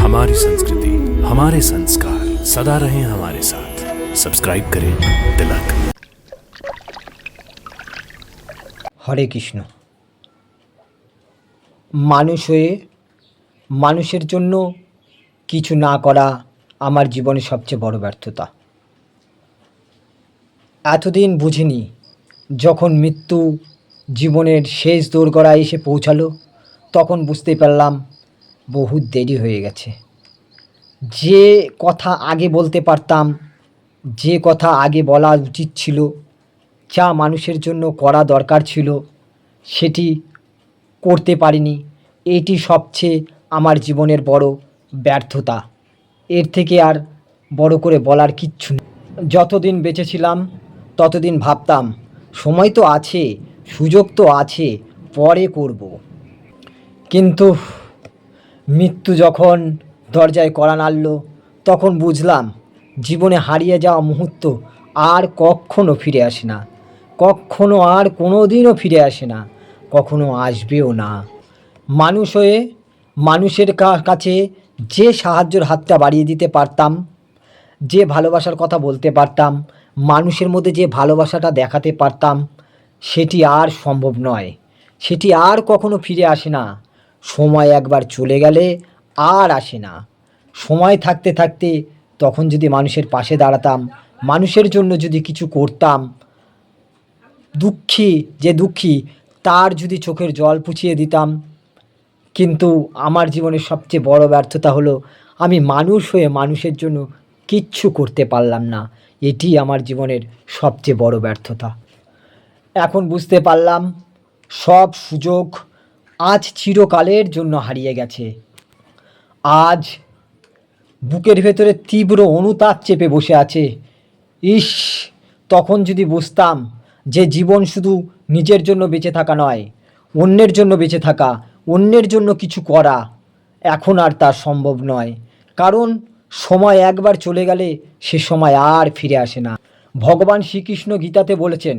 हमारी संस्कृति हमारे संस्कार सदा रहे हमारे साथ सब्सक्राइब करें तिलक হরে কৃষ্ণ মানুষ হয়ে মানুষের জন্য কিছু না করা আমার জীবনে সবচেয়ে বড় ব্যর্থতা এতদিন বুঝিনি যখন মৃত্যু জীবনের শেষ দোরগড়ায় এসে পৌঁছালো তখন বুঝতে পারলাম বহু দেরি হয়ে গেছে। যে কথা আগে বলতে পারতাম, যে কথা আগে বলা উচিত ছিল, যা মানুষের জন্য করা দরকার ছিল, সেটি করতে পারিনি। এটি সবচেয়ে আমার জীবনের বড় ব্যর্থতা। এর থেকে আর বড় করে বলার কিচ্ছু নেই। যতদিন বেঁচে ছিলাম, ততদিন ভাবতাম, সময় তো আছে, সুযোগ তো আছে, পরে করব। কিন্তু মৃত্যু যখন দরজায় কড়া নাড়ল, তখন বুঝলাম জীবনে হারিয়ে যাওয়া মুহূর্ত আর কখনো ফিরে আসে না। কখনো আর কোনো দিনও ফিরে আসে না, কখনো আসবেও না। মানুষ হয়ে মানুষের কাছে যে সাহায্যের হাতটা বাড়িয়ে দিতে পারতাম, যে ভালোবাসার কথা বলতে পারতাম, মানুষের মধ্যে যে ভালোবাসাটা দেখাতে পারতাম, সেটি আর সম্ভব নয়। সেটি আর কখনো ফিরে আসে না। সময় একবার চলে গেলে আর আসে না। সময় থাকতে থাকতে তখন যদি মানুষের পাশে দাঁড়াতাম, মানুষের জন্য যদি কিছু করতাম, দুঃখী, যে দুঃখী, তার যদি চোখের জল পুছিয়ে দিতাম। কিন্তু আমার জীবনের সবচেয়ে বড় ব্যর্থতা হলো, আমি মানুষ হয়ে মানুষের জন্য কিচ্ছু করতে পারলাম না। এটি আমার জীবনের সবচেয়ে বড় ব্যর্থতা। এখন বুঝতে পারলাম, সব সুযোগ আজ চিরকালের জন্য হারিয়ে গেছে। আজ বুকের ভেতরে তীব্র অনুতাপ চেপে বসে আছে। ইস, তখন যদি বুঝতাম যে জীবন শুধু নিজের জন্য বেঁচে থাকা নয়, অন্যের জন্য বেঁচে থাকা, অন্যের জন্য কিছু করা, এখন আর তা সম্ভব নয়। কারণ সময় একবার চলে গেলে সে সময় আর ফিরে আসে না। ভগবান শ্রীকৃষ্ণ গীতাতে বলেছেন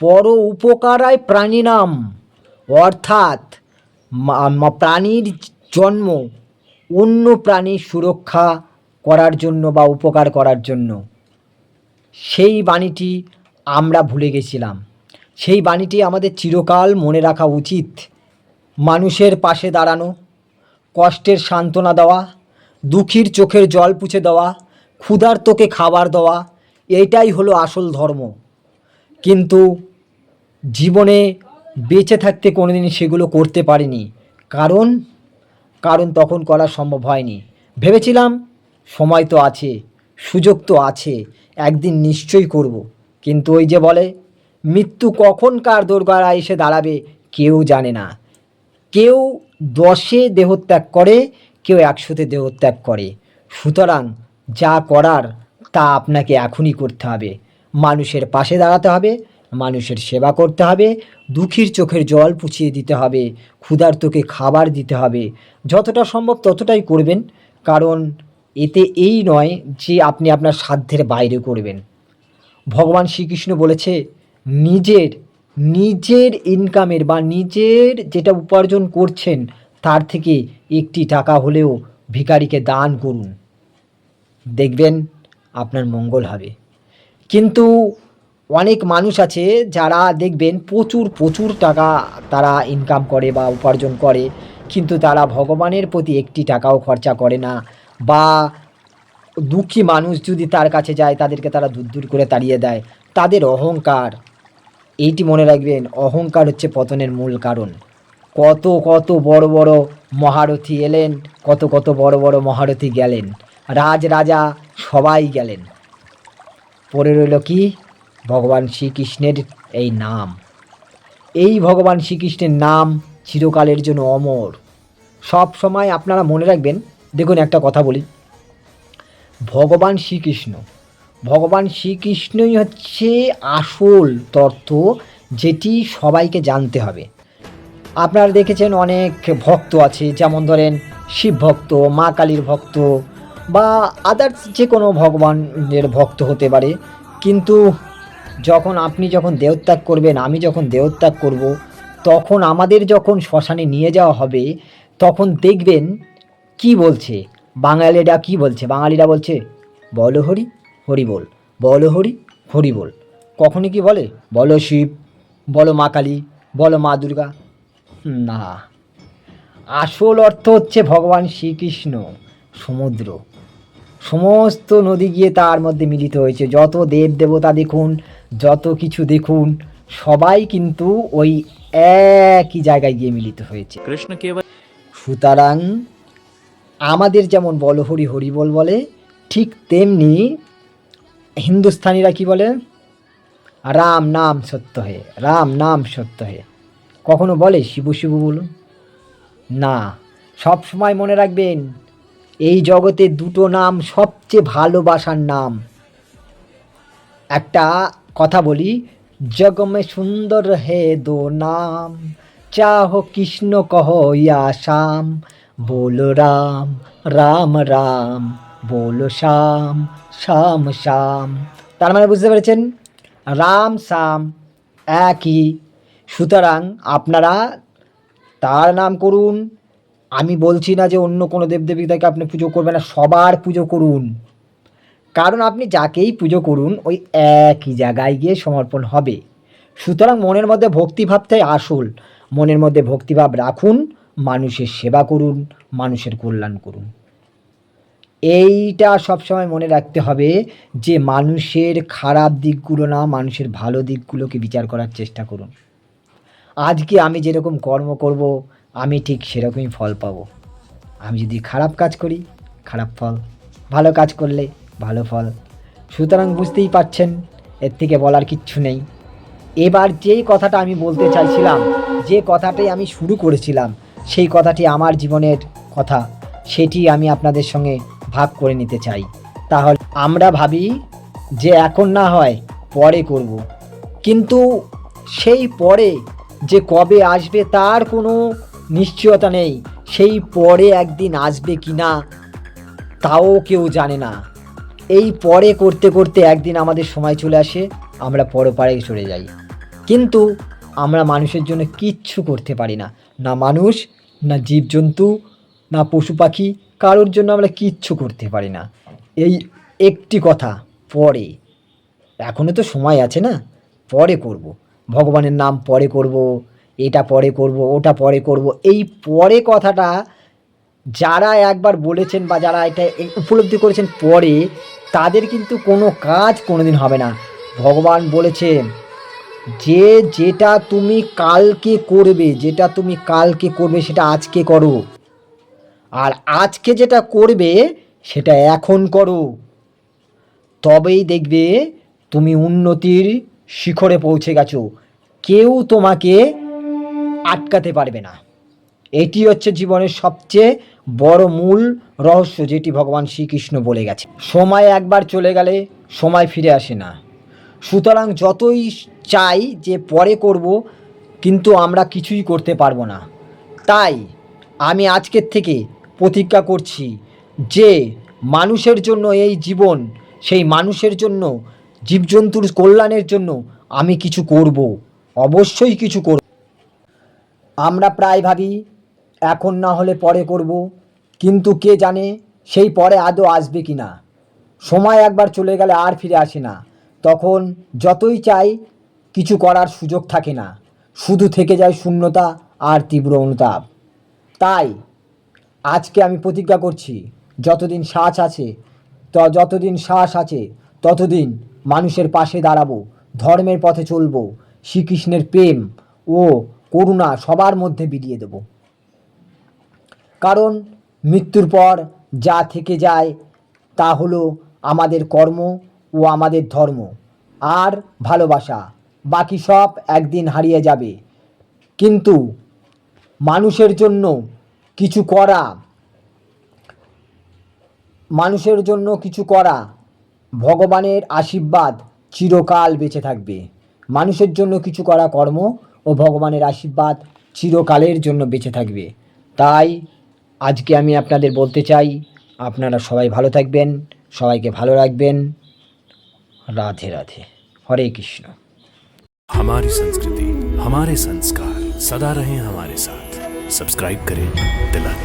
পর উপকারায় প্রাণী নাম অর্থাৎ প্রাণীর জন্ম অন্য প্রাণীর সুরক্ষা করার জন্য বা উপকার করার জন্য। সেই বাণীটি আমরা ভুলে গেছিলাম। সেই বাণীটি আমাদের চিরকাল মনে রাখা উচিত। মানুষের পাশে দাঁড়ানো, কষ্টের সান্ত্বনা দেওয়া, দুঃখীর চোখের জল পুছে দেওয়া, ক্ষুধার্তকে খাবার দেওয়া এইটাই হলো আসল ধর্ম। কিন্তু জীবনে বেঁচে থাকতে কোনোদিন সেগুলো করতে পারিনি। কারণ কারণ তখন করা সম্ভব হয়নি। ভেবেছিলাম, সময় তো আছে, সুযোগ তো আছে, একদিন নিশ্চয়ই করব। কিন্তু ওই যে বলে, মৃত্যু কখন কার দোরগড়ায় এসে দাঁড়াবে কেউ জানে না। কেউ দশে দেহত্যাগ করে, কেউ একশোতে দেহত্যাগ করে। সুতরাং যা করার তা আপনাকে এখনই করতে হবে। মানুষের পাশে দাঁড়াতে হবে মানুষের সেবা করতে হবে, দুঃখীর চোখের জল পুছিয়ে দিতে হবে, ক্ষুধার্তকে খাবার দিতে হবে। যতটা সম্ভব ততটাই করবেন, কারণ এতে এই নয় যে আপনি আপনার সাধ্যের বাইরে করবেন। ভগবান শ্রীকৃষ্ণ বলেছে, নিজের নিজের ইনকামের বা নিজের যেটা উপার্জন করছেন, তার থেকে একটি টাকা হলেও ভিখারিকে দান করুন। দেখবেন আপনার মঙ্গল হবে। কিন্তু অনেক মানুষ আছে যারা দেখবেন প্রচুর প্রচুর টাকা তারা ইনকাম করে বা উপার্জন করে, কিন্তু তারা ভগবানের প্রতি একটি টাকাও খরচা করে না বা দুঃখী মানুষ যদি তার কাছে যায়, তাদেরকে তারা দূর দূর করে তাড়িয়ে দেয়। তাদের অহংকার, এইটি মনে রাখবেন, অহংকার হচ্ছে পতনের মূল কারণ। কত কত বড় বড় মহারথী এলেন, কত কত বড় বড় মহারথী গেলেন। রাজ, রাজা সবাই গেলেন। পরে রইল কি? ভগবান শ্রীকৃষ্ণের এই নাম। এই ভগবান শ্রীকৃষ্ণের নাম চিরকালের জন্য অমর। সব সময় আপনারা মনে রাখবেন, দেখুন একটা কথা বলি। ভগবান শ্রীকৃষ্ণ, ভগবান শ্রীকৃষ্ণই হচ্ছে আসল তত্ত্ব যেটি সবাইকে জানতে হবে। আপনারা দেখেছেন অনেক ভক্ত আছে, যেমন ধরেন শিব ভক্ত, মা কালীর ভক্ত বা আদার্স যে কোনো ভগবানের ভক্ত হতে পারে। কিন্তু যখন আপনি যখন দেহত্যাগ করবেন, আমি যখন দেহত্যাগ করব, তখন আমাদের যখন শ্মশানে নিয়ে যাওয়া হবে, তখন দেখবেন কি বলছে? বাঙালিরা কি বলছে? বাঙালিরা বলছে, বলো হরি হরি বল, বলো হরি হরি বল। কখনই কি বলে? বলো শিব, বলো মা কালী, বলো মা দুর্গা। না। আসল অর্থ হচ্ছে ভগবান শ্রীকৃষ্ণ, সমুদ্র। সমস্ত নদী গিয়ে তার মধ্যে মিলিত হয়েছে। যত দেব দেবতা দেখুন যত কিছু দেখুন সবাই কিন্তু ওই একই জায়গায় গিয়ে মিলিত হয়েছে। কৃষ্ণ সুতরাং আমাদের যেমন বল হরি হরি বল বলে ঠিক তেমনি হিন্দুস্থানিরা কি বলে? রাম নাম সত্য হে রাম নাম সত্য হে। কখনো বলে শিবু শিবু বলুন? না। সব সময় মনে রাখবেন এই জগতে দুটো নাম সবচেয়ে ভালোবাসার নাম। একটা কথা বলি, জগমে সুন্দর হে দো নাম, চাহ কৃষ্ণ কহ ইয়া শ্যাম, বলো রাম রাম রাম, বল শ্যাম শ্যাম শ্যাম। তার মানে বুঝতে পেরেছেন? রাম শ্যাম একই। সুতরাং আপনারা তার নাম করুন আমি বলছি না যে অন্য কোনো দেবদেবীতাকে আপনি পুজো করবেন না, সবার পুজো করুন। কারণ আপনি যাকেই পুজো করুন, ওই একই জায়গায় গিয়ে সমর্পণ হবে। সুতরাং মনের মধ্যে ভক্তিভাবটাই আসল। মনের মধ্যে ভক্তিভাব রাখুন, মানুষের সেবা করুন, মানুষের কল্যাণ করুন। এইটা সবসময় মনে রাখতে হবে যে মানুষের খারাপ দিকগুলো না, মানুষের ভালো দিকগুলোকে বিচার করার চেষ্টা করুন। আজকে আমি যেরকম কর্ম করব আমি ঠিক সেরকমই ফল পাবো। আমি যদি খারাপ কাজ করি, খারাপ ফল। ভালো কাজ করলে ভালো ফল। সুতরাং বুঝতেই পারছেন, এর থেকে বলার কিচ্ছু নেই। এবার যেই কথাটা আমি বলতে চাইছিলাম, যে কথাটাই আমি শুরু করেছিলাম, সেই কথাটি আমার জীবনের কথা, সেটি আমি আপনাদের সঙ্গে ভাগ করে নিতে চাই। তাহলে আমরা ভাবি যে এখন না হয় পরে করব। কিন্তু সেই পরে যে কবে আসবে তার কোনো নিশ্চয়তা নেই, সেই পরে একদিন আসবে কি না, তাও কেউ জানে না। এই পরে করতে করতে একদিন আমাদের সময় চলে আসে, আমরা পরপারে চলে যাই। কিন্তু আমরা মানুষের জন্য কিচ্ছু করতে পারি না। না মানুষ, না জীবজন্তু, না পশু পাখি, কারোর জন্য আমরা কিচ্ছু করতে পারি না। এই একটি কথা, পরে। এখনও তো সময় আছে না? পরে করব। ভগবানের নাম পরে করব। এটা পরে করব, ওটা পরে করব। এই পরে কথাটা যারা একবার বলেছেন বা যারা এটা উপলব্ধি করেছেন পরে, তাদের কিন্তু কোনো কাজ কোনোদিন হবে না। ভগবান বলেছেন যে যেটা তুমি কালকে করবে, যেটা তুমি কালকে করবে, সেটা আজকে করো। আর আজকে যেটা করবে, সেটা এখন করো। তবেই দেখবে তুমি উন্নতির শিখরে পৌঁছে গেছো। কেউ তোমাকে আটকাতে পারবে না। এটি হচ্ছে জীবনের সবচেয়ে বড় মূল রহস্য যেটি ভগবান শ্রীকৃষ্ণ বলে গেছে সময় একবার চলে গেলে সময় ফিরে আসে না। সুতরাং যতই চাই যে পরে করব, কিন্তু আমরা কিছুই করতে পারব না। তাই আমি আজকের থেকে প্রতিজ্ঞা করছি যে মানুষের জন্য এই জীবন, সেই মানুষের জন্য, জীবজন্তুর কল্যাণের জন্য আমি কিছু করব। অবশ্যই কিছু করব। আমরা প্রায় ভাবি, এখন না হলে পরে করব, কিন্তু কে জানে সেই পরে আদৌ আসবে কি না। সময় একবার চলে গেলে আর ফিরে আসে না। তখন যতই চাই, কিছু করার সুযোগ থাকে না। শুধু থেকে যায় শূন্যতা আর তীব্র অনুতাপ। তাই আজকে আমি প্রতিজ্ঞা করছি, যতদিন শ্বাস আছে, ত, যতদিন শ্বাস আছে, ততদিন মানুষের পাশে দাঁড়াবো, ধর্মের পথে চলবো, শ্রীকৃষ্ণের প্রেম ও করুণা সবার মধ্যে বিলিয়ে দেব। কারণ মৃত্যুর পর যা থেকে যায়, তা হলো আমাদের কর্ম ও আমাদের ধর্ম। আর ভালোবাসা, বাকি সব একদিন হারিয়ে যাবে। কিন্তু মানুষের জন্য কিছু করা, মানুষের জন্য কিছু করা ভগবানের আশীর্বাদ চিরকাল বেঁচে থাকবে। মানুষের জন্য কিছু করা কর্ম ও ভগবানের আশীর্বাদ চিরকালের জন্য বেঁচে থাকবে তাই আজকে আমি আপনাদের বলতে চাই আপনারা সবাই ভালো থাকবেন সবাইকে ভালো রাখবেন রাধে রাধে হরে কৃষ্ণ हमारी संस्कृति हमारे संस्कार सदा रहे हमारे साथ सब्सक्राइब करें तिलक